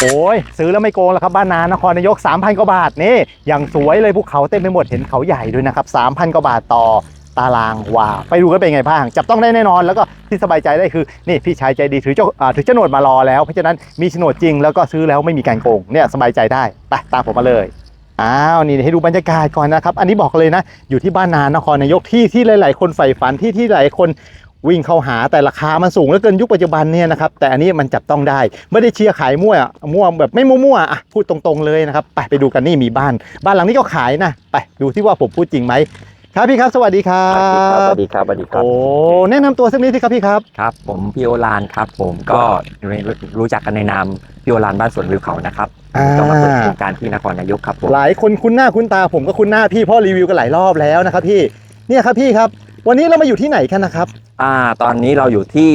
โอ้ยซื้อแล้วไม่โกงแล้วครับบ้านนานครนายก 3,000กว่าบาทนี่อย่างสวยเลยภูเขาเต็มไปหมดเห็นเขาใหญ่ด้วยนะครับ3,000กว่าบาทต่อตารางวาไปดูกันเป็นไงบ้าง จับต้องได้แน่นอนแล้วก็ที่สบายใจได้คือ นี่พี่ชายใจดีถือเจ้าถือโฉนดมารอแล้ว เพราะฉะนั้นมีโฉนดจริงแล้วก็ซื้อแล้วไม่มีการโกงเนี่ยสบายใจได้ไปตามผมมาเลยอ้าวนี่ให้ดูบรรยากาศก่อนนะครับ อันนี้บอกเลยนะ อยู่ที่บ้านนานครนายกที่ที่หลาย ๆ คนใฝ่ฝันที่ที่หลายคน วิ่งเข้าหาแต่ราคามันสูงเหลือเกินยุคปัจจุบันเนี่ยนะครับแต่อันนี้มันจับต้องได้ไม่ได้เชียร์ขายมั่วมั่วแบบไม่มั่วๆอะพูดตรงๆเลยนะครับไปไปดูกันนี่มีบ้าน บ้านหลังนี้ก็ขายนะไปดูที่ว่าผมพูดจริงไหมครับพี่ครับสวัสดีครัสวับสดีครับสวัสดีครับโอ้แนะนำตัวสักนิดสิครับพี่ครับครับ ผมพี่โอลานครับผมก็รู้จักกันในนามพี่โอลานบ้านสวนวิวเขานะครับอ่าก็มาเปิดโครงการที่นครนายกครับผมหลายคนคุ้นหน้าคุ้นตาผมก็คุ้นหน้าพี่เพราะรีวิวกันหลายรอบแล้วนะครับพี่เนี่ยครับพี่ครับ วันนี้เรามาอยู่ที่ไหนกันนะครับ อ่า ตอนนี้เราอยู่ที่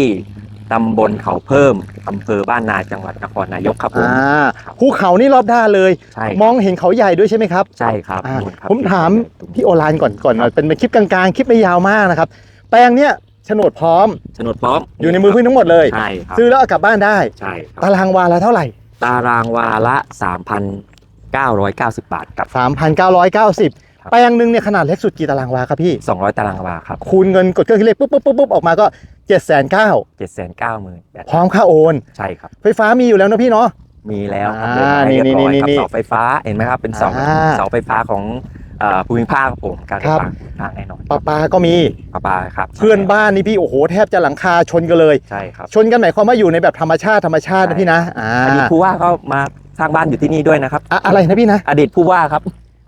ตำบลเขาเพิ่มอำเภอบ้านนาจังหวัดนครนายกครับผมอ่าภูเขานี่รอบด้านเลย ใช่มองเห็นเขาใหญ่ด้วยใช่ไหมครับ ใช่ครับอ่านู่นครับผมถามพี่โอลานก่อนก่อนหน่อยเป็นเป็นคลิปกลางๆคลิปไม่ยาวมากนะครับ แปลงเนี้ยโฉนดพร้อมโฉนดพร้อมอยู่ในมือพึ่งทั้งหมดเลย ใช่ครับซื้อแล้วเอากลับบ้านได้ ใช่ครับตารางวาละเท่าไหร่ ตารางวาละ 3,990 บาทกับ 3,990 แปลงหนึ่งเนี่ยขนาดเล็กสุดกี่ตารางวาครับพี่ 200 ตารางวาครับคูณเงินกดเครื่องคิดเลขปุ๊บปุ๊บปุ๊บปุ๊บออกมาก็7 9 0 0 790,000พร้อมค่าโอน ใช่ครับ ไฟฟ้ามีอยู่แล้วนะพี่เนาะมีแล้วครับอ่าเรียบร้อยนี่เรียบร้อยนี่ครับนี่เสาไฟฟ้าเห็นไหมครับเป็นเสาอ่าเสาไฟฟ้าของเอ่อภูมิภาคครับผมการไฟครับฟ้าภูมิภาคแน่นอนปลาปลาก็มีปลาปลาครับเพื่อนบ้านนี่พี่โอ้โหแทบจะหลังคาชนกันเลยใช่ครับชนกันหมายความว่าอยู่ในแบบธรรมชาติธรรมชาตินะพี่นะอ่าอดีตผู้ว่าก็มาสร้างบ้านอยู่ที่นี่ด้วยนะครับ อะอะไรนะพี่นะ อดีตผู้ว่าครับ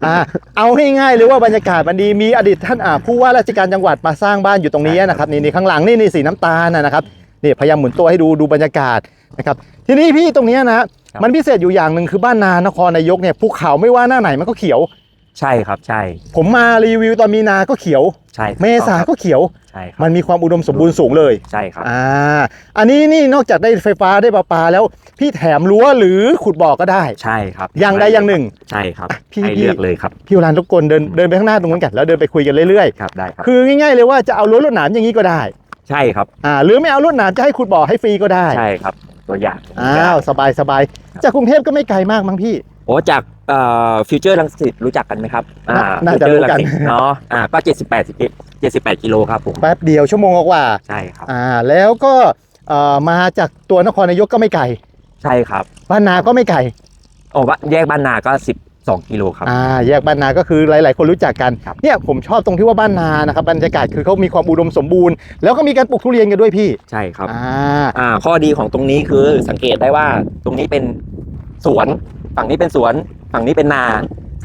อ่าเอาให้ง่ายเลยว่าบรรยากาศมันดีมีอดีตท่านอ่าผู้ว่าราชการจังหวัดมาสร้างบ้านอยู่ตรงนี้นะครับนี่นี่ข้างหลังนี่นี่สีน้ำตาลนะนะครับนี่พยายามหมุนตัวให้ดูดูบรรยากาศนะครับทีนี้พี่ตรงเนี้ยนะมันพิเศษอยู่อย่างหนึ่งคือบ้านนานครนายกเนี่ยภูเขาไม่ว่าหน้าไหนมันก็เขียว ใช่ครับใช่ผมมารีวิวตอนมีนาก็เขียว ใช่ครับเมษาก็เขียว ใช่ครับมันมีความอุดมสมบูรณ์สูงเลย ใช่ครับ อ่าอันนี้นี่นอกจากได้ไฟฟ้าได้ประปาแล้ว พี่แถมรั้วหรือขุดบ่อก็ได้ ใช่ครับอย่างใดอย่างหนึ่ง ใช่ครับพี่ให้พี่ เลือกเลยครับ พี่วรานทุกคนเดินเดินไปข้างหน้าตรงนั้นกันแล้วเดินไปคุยกันเรื่อยครับได้ครับๆ คือง่าย ๆ เลยว่าจะเอารั้วลวดหนามอย่างนี้ก็ได้ใช่ครับ อ่าหรือไม่เอาลวดหนามจะให้ขุดบ่อให้ฟรีก็ได้ใช่ครับ ตัวอย่างอ้าวสบายสบายจากกรุงเทพก็ไม่ไกลมากมั้งพี่ โอ้จากเอ่อฟิวเจอร์ลังสิตรู้จักกันไหมครับอ่า น่าจะรู้กันฟิวเจอร์ลังสิตเนาะอ่าก็78 78กิโลครับผมแป๊บเดียวชั่วโมงกว่าใช่ครับ ๆอ่าแล้วก็เอ่อมาจากตัวนครนายกก็ไม่ไกล ใช่ครับบ้านนาก็ไม่ไกลโอ้บ้านแยกบ้านนาก็12กิโลครับ อ่าแยกบ้านนาก็คือหลาย ๆ คนรู้จักกันครับเนี่ยผมชอบตรงที่ว่าบ้านนานะครับบรรยากาศคือเขามีความอุดมสมบูรณ์ แล้วก็มีการปลูกทุเรียนกันด้วยพี่ใช่ครับอ่าอ่าข้อดีของตรงนี้คือสังเกตได้ว่าตรงนี้เป็นสวน ฝั่งนี้เป็นสวน ฝั่งนี้เป็นนา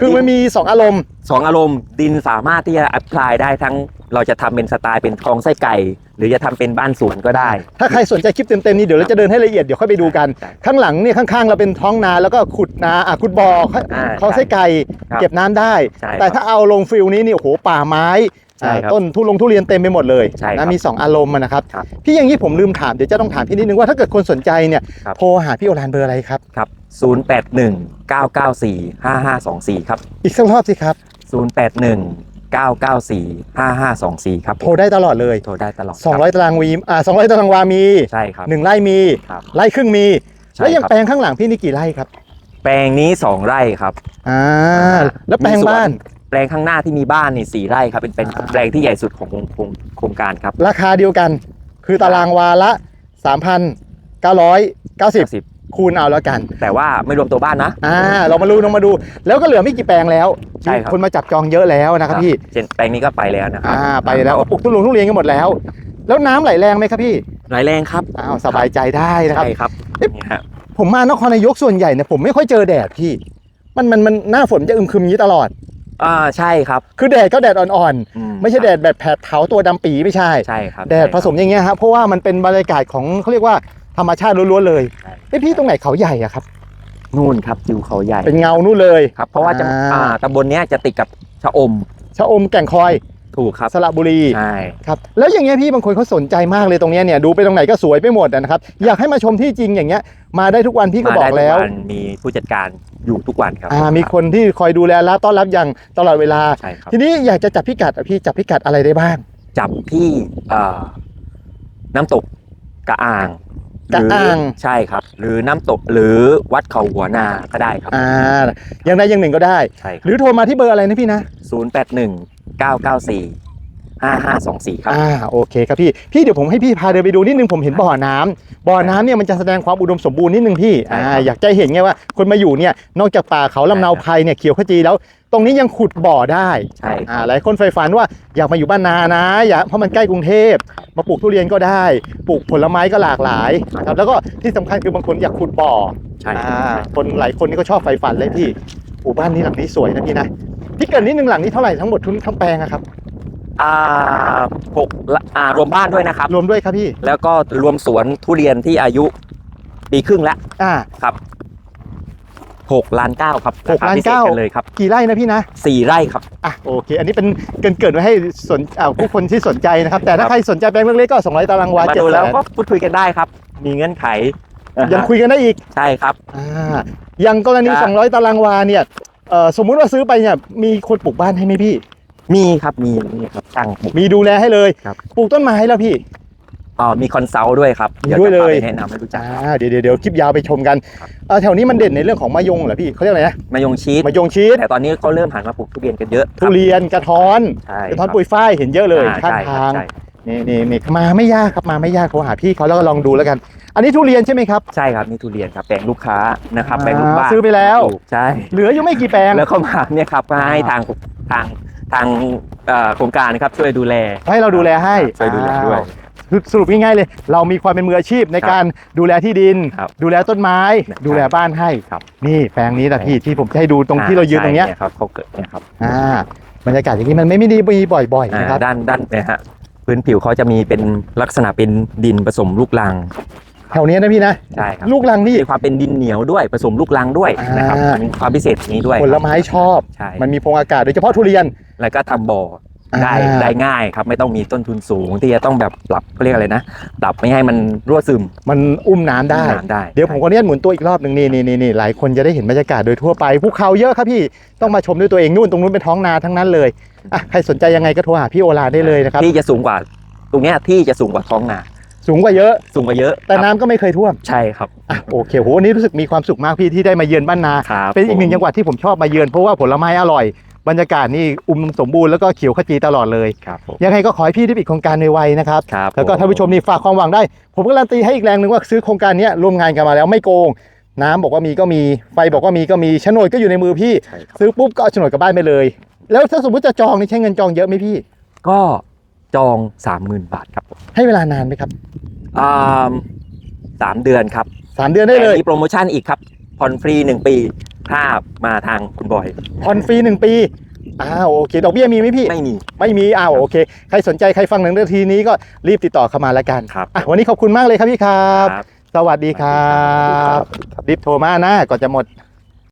คือมันมี 2 อารมณ์ สองอารมณ์ดินสามารถที่จะอัพพลายได้ทั้งเราจะทำเป็นสไตล์เป็นคลองไส้ไก่ หรือจะทำเป็นบ้านสวนก็ได้ ถ้าใครสนใจคลิปเต็มๆนี้เดี๋ยวเราจะเดินให้ละเอียดเดี๋ยวค่อยไปดูกัน ใช่ข้างหลังเนี่ยข้างๆ เราเป็นท้องนาแล้วก็ขุดนาอะขุดบ่ออ่าเขาไส้ไก่ครับเก็บน้ำได้ ใช่แต่ครับ ถ้าเอาลงฟิลนี้นี่โอ้โหป่าไม้ ใช่ครับอ่าต้นทุลงทุเรียนเต็มไปหมดเลยใช่ครันะบมี 2 อารมณ์อะนะครับ ครับพี่อย่างนี้ผมลืมถามเดี๋ยวจะต้องถามพี่นิดนึงว่าถ้าเกิดคนสนใจเนี่ยครับ โทรหาพี่โอรานเบอร์อะไรครับ ครับ 081 994 5524 ครับ อีกสักรอบสิครับ081 994 5524 ครับโทรได้ตลอดเลย โทรได้ตลอด200 ตารางวีอ่า200 ตารางวามีใช่ครับหนึ่งไร่มีครับไร่ครึ่งมี ใช่แล้วอยังครับแปลงข้างหลังพี่นี่กี่ไร่ครับแปลงนี้ 2 ไร่ครับ อ่าแล้วแปลงมีสวนบ้าน แปลงข้างหน้าที่มีบ้านนี่สี่ไร่ครับเป็นเป็นอ่าแปลงที่ใหญ่สุดของโครงโครงโครงการครับราคาเดียวกัน คือตารางวาละ 3,990 10คูณเอาแล้วกัน แต่ว่าไม่รวมตัวบ้านนะ อ่า เรามาดูเรามาดู แล้วก็เหลือไม่กี่แปลงแล้วใช่ครับคนมาจับจองเยอะแล้วนะครับพี่ เช่นแปลงนี้ก็ไปแล้วนะครัอ่า ไปแล้วปลูกทุเรียนทุเรียนกันหมดแล้ว แล้วน้ำไหลแรงไหมครับพี่รายแรงครับอ้าว สบายใจได้นะครับ ใช่ครับเอ๊ะนี่ฮะผมมานครนายกส่วนใหญ่เนี่ยผมไม่ค่อยเจอแดดพี่ มันมันมันหน้าฝนจะอึมครึมอย่างนี้ตลอด อ่าใช่ครับ คือแดดก็แดดอ่อนอืๆ ไม่ใช่แดดแบบแผดเผาตัวดำปีไม่ใช่ ใช่ครับแดดผสมอย่างเงี้ยครับเพราะว่ามันเป็นบรรยากาศของเขาเรียกว่าธรรมชาติล้วนๆเลยใช่ไอยพี่ตรงไหนเขาใหญ่อะครับ นู่นครับจิวเขาใหญ่เป็นเงานู่นเลย ครับ เพราะว่าจังอ่า อ่าตำบลเนี้ยจะติดกับชะอมชะอมแก่งคอย ถูกครับสระบุรีใช่ครับแล้วอย่างเงี้ยพี่บางคนเขาสนใจมากเลยตรงเนี้ยเนี่ยดูไปตรงไหนก็สวยไปหมดอะนะครับอยากให้มาชมที่จริงอย่างเงี้ยมาได้ทุกวันพี่ก็มาบอได้กทุแล้ว วันมีผู้จัดการอยู่ทุกวันครับอ่ามีคนที่คอยดูแลและต้อนรับอย่างตลอดเวลา ใช่ครับ ทีนี้อยากจะจับพิกัดอะพี่จับพิกัดอะไรได้บ้าง จับที่เอ่อน้ำตกกระอ่างหรืออ่าง ใช่ครับ หรือน้ำตกหรือวัดเขาหัวนาก็ได้ครับอ่าอย่างใดอย่างหนึ่งก็ได้ ใช่คหรับรือโทรมาที่เบอร์อะไรนะพี่นะ ศูนย์แปดหนึ่ง เก้าเก้าสี่ห้าห้าสองสี่ครับ อ่าโอเคครับพี่พี่เดี๋ยวผมให้พี่พาเดินไปดูนิดนึงผมเห็นบ่อน้ำบ่อน้ำเนี่ยมันจะแสดงความอุดมสมบูรณ์นิดนึงพี่ใช่อ่าครับอยากจะเห็นไงว่าคนมาอยู่เนี่ยนอกจากป่าเขาลำเนาใช่ครับไพรเนี่ยเขียวขจีแล้ว ตรงนี้ยังขุดบ่อได้ใช่คอ่ารับหลายคนใฝ่ฝันว่าอยากมาอยู่บ้านนานะอยากเพราะมันใกล้กรุงเทพมาปลูกทุเรียนก็ได้ ปลูกผลไม้ก็หลากหลายครับแล้วก็ที่สำคัญคือบางคนอยากขุดบ่อ ใช่อ่าคนหลายคนนี่ก็ชอบใฝ่ฝันเลยพี่โอ้บ้านนี้หลังนี้สวยนะพี่นะพี่ เกิดนิดนึงหลังนี้เท่าไหร่ทั้งหมดทุนทั้งแปลงอะครับ อ่าหกละอ่ารวมบ้านด้วยนะครับ รวมด้วยครับพี่ แล้วก็รวมสวนทุเรียนที่อายุปีครึ่งแล้วอ่าครับหกล้านเก้าครับหกล้านรคพิศษเก้ากันเลยครับกี่ไร่นะพี่นะสี่ไร่ครับ อะโอเค อันนี้เป็นเกรินเกิดไว้ให้สนอ่าผู้คนที่สนใจนะครับ แต่ถ้าครับใครสนใจแปลงเล็กๆก็200ตารางวามาเจ็ดดูแสแล้วนก็พูดคุยกันได้ครับ มีเงื่อนไขยังคุยกันได้อีก ใช่ครับ อ่าอย่างกรณีครับ200 ตารางวาเนี่ย เอ่อสมมุติว่าซื้อไปเนี่ยมีคนปลูกบ้านให้ไหมพี่ มีครับมีนี่ครับช่างปลูก มีดูแลให้เลยครับ ปลูกต้นไม้แล้วพี่ อ๋อมีคอนซัลท์ด้วยครับมีเดี๋ยวด้วยจะพาเลยไปแนะนำให้รู้จัก อ่าเดี๋ยวเดี๋ยวเดี๋ยวคลิปยาวไปชมกันครับเอ่อแถวนี้มันเด่นในเรื่องของมะยงเหรอพี่เขาเรียกอะไรนะมายงชีสมะยงชีสแต่ตอนนี้เขาเริ่มหันมาปลูกทุเรียนกันเยอะคทุรับเรียนกระท้อนใช่กระท้อนครับปุยฝ้ายเห็นเยอะเลยอ่ข้างใช่คทารับงใช่ นี่นี่นี่มาไม่ยากครับมาไม่ยากโทรหาพี่เขาแล้วก็ลองดูแล้วกัน อันนี้ทุเรียนใช่ไหมครับ ใช่ครับนี่ทุเรียนครับแปลงลูกค้านะครับอ่าแปลงลูกบ้านซื้อไปแล้ว ปลูกใช่ เหลืออยู่ไม่กี่แปลง แล้วเข้ามาเนี่ยครับก็ให้อ่าทางทางทางเอ่อโครงการนะครับช่วยดูแล ให้เราดูแลให้ช่วยดูแลด้วยอ้าวคือสรุปง่ายๆเลย เรามีความเป็นมืออาชีพในครับการดูแลที่ดิน ครับดูแลต้นไม้ ครับดูแลบ้านให้ครับ นี่แปลงนี้แหละพี่ที่ผมจะให้ดูตรงที่เรายืนตรงเนี้ยใช่ครับเขาเกิดเนี่ยครับอ่าบรรยากาศอย่างนี้มันไม่ไม่ได้มีบ่อยๆอ่านะครับด้านด้านเนี่ยฮะ พื้นผิวเขาจะมีเป็นลักษณะเป็นดินผสมลูกรังแถวเนี้ยนะพี่นะใช่ครับลูกลังนี่ มีความเป็นดินเหนียวด้วยผสมลูกรังด้วยนะครับอ่ามี ความพิเศษตรงนี้ด้วยผลไม้ชอบ ใช่ มันมีพงอากาศโดยเฉพาะทุเรียน แล้วก็ทำบ่อ ได้อ่า ได้ง่ายครับ ไม่ต้องมีต้นทุนสูงที่จะต้องแบบปรับเขาเรียกอะไรนะปรับไม่ให้มันรั่วซึมมันอุ้มน้ำได้น้ำได้เดี๋ยวผมขออนุญาตหมุนตัวอีกรอบหนึ่งนี่นี่นี่นี่หลายคนจะได้เห็นบรรยากาศโดยทั่วไปภูเขาเยอะครับพี่ต้องมาชมด้วยตัวเองนู่นตรงนู้นเป็นท้องนาทั้งนั้นเลยอะใครสนใจยังไงก็โทรหาพี่โอลาได้เลยนะครับที่จะสูงกว่า ตรงเนี้ยที่จะสูงกว่าท้องนาสูงกว่าเยอะ สูงกว่าเยอะแต่ครับน้ำก็ไม่เคยท่วมใช่ครับอะโอเคโหวันนี้รู้สึกมีความสุขมากพี่ที่ได้มาเยือนบ้านนา ครับเป็นอีกหนึ่งผมจังหวัดที่ผมชอบมาเยือนเพราะว่าผลไม้อร่อย บรรยากาศนี่อุมสมบูรณ์แล้วก็เขียวขจีตลอดเลย ครับผม ยังไงก็ขอให้พี่ได้ปิดโครงการในวัยนะครับ ครับแล้วก็ท่านผู้ชมนี่ฝากความหวังได้ ผมการันตีให้อีกแรงหนึ่งว่าซื้อโครงการเนี้ยร่วมงานกันมาแล้วไม่โกง น้ำบอกว่ามีก็มีไฟบอกว่ามีก็มีโฉนดก็อยู่ในมือพี่ ใช่ครับ ซื้อปุ๊บก็เอาโฉนดกลับบ้านไปเลย แล้วถ้าสมมติจะจองนี่ใช้เงินจองเยอะไหมพี่ ก็จองสามหมื่นบาทครับผมให้เวลานานไหมครับอ่าสามเดือนครับสามเดือนได้เลย แต่มีโปรโมชั่นอีกครับผ่อนฟรีหนึ่งปี ถ้ามาทางคุณบอย ผ่อนฟรีหนึ่งปี อ้าวโอเค ดอกเบี้ยมีไหมพี่ ไม่มี ไม่มี อ้าวโอเค ใครสนใจใครฟังหนังนาทีนี้ก็รีบติดต่อเข้ามาแล้วกันครับ อะวันนี้ขอบคุณมากเลยครับพี่ครับครับสวัสดีครับครับ รีบโทรมานะก่อนจะหมด